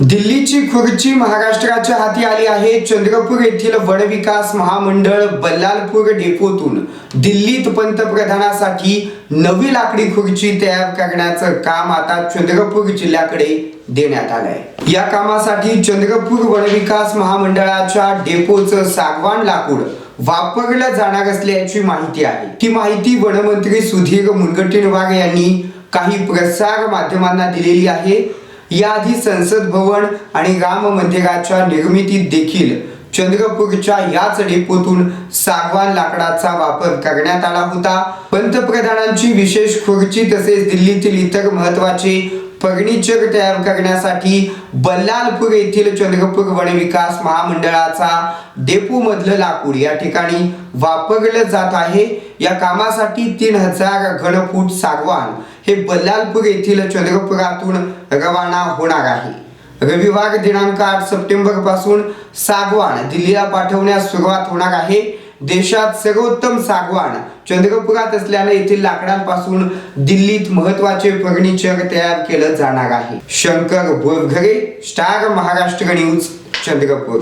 दिल्लीची खुर्ची महाराष्ट्राच्या हाती आली आहे. चंद्रपूर येथील वन विकास महामंडळ बल्लालपूर डेपोतून दिल्लीत पंतप्रधानासाठी नवी लाकडी खुर्ची तयार करण्याचं काम आता चंद्रपूर जिल्ह्याकडे देण्यात आलंय. या कामासाठी चंद्रपूर वन विकास महामंडळाच्या डेपोचं सागवान लाकूड वापरलं जाणार असल्याची माहिती आहे. ती माहिती वनमंत्री सुधीर मुनगंटीनवार यांनी काही प्रसार माध्यमांना दिलेली आहे. याआधी संसद भवन आणि राम मंदिराच्या निर्मितीत देखील चंद्रपूरच्या याच डेपोतून सागवान लाकडाचा वापर करण्यात आला होता. पंतप्रधानांची विशेष खुर्ची तसेच दिल्लीतील इतर महत्त्वाचे फर्निचर तयार करण्यासाठी बल्लालपूर येथील चंद्रपूर वन विकास महामंडळाचा डेपोमधलं लाकूड या ठिकाणी वापरलं जात आहे. या कामासाठी तीन हजार घनफूट सागवान हे बल्लालपूर येथील चंद्रपुरातून रवाना होणार आहे. रविवार दिनांक आठ सप्टेंबरपासून सागवान दिल्लीला पाठवण्यास सुरुवात होणार आहे. देशात सर्वोत्तम सागवान चंद्रपुरात असल्याने येथील लाकडांपासून दिल्लीत महत्त्वाचे फर्निचर तयार केलं जाणार आहे. Shankar Borghare star Maharashtra news Chandrapur.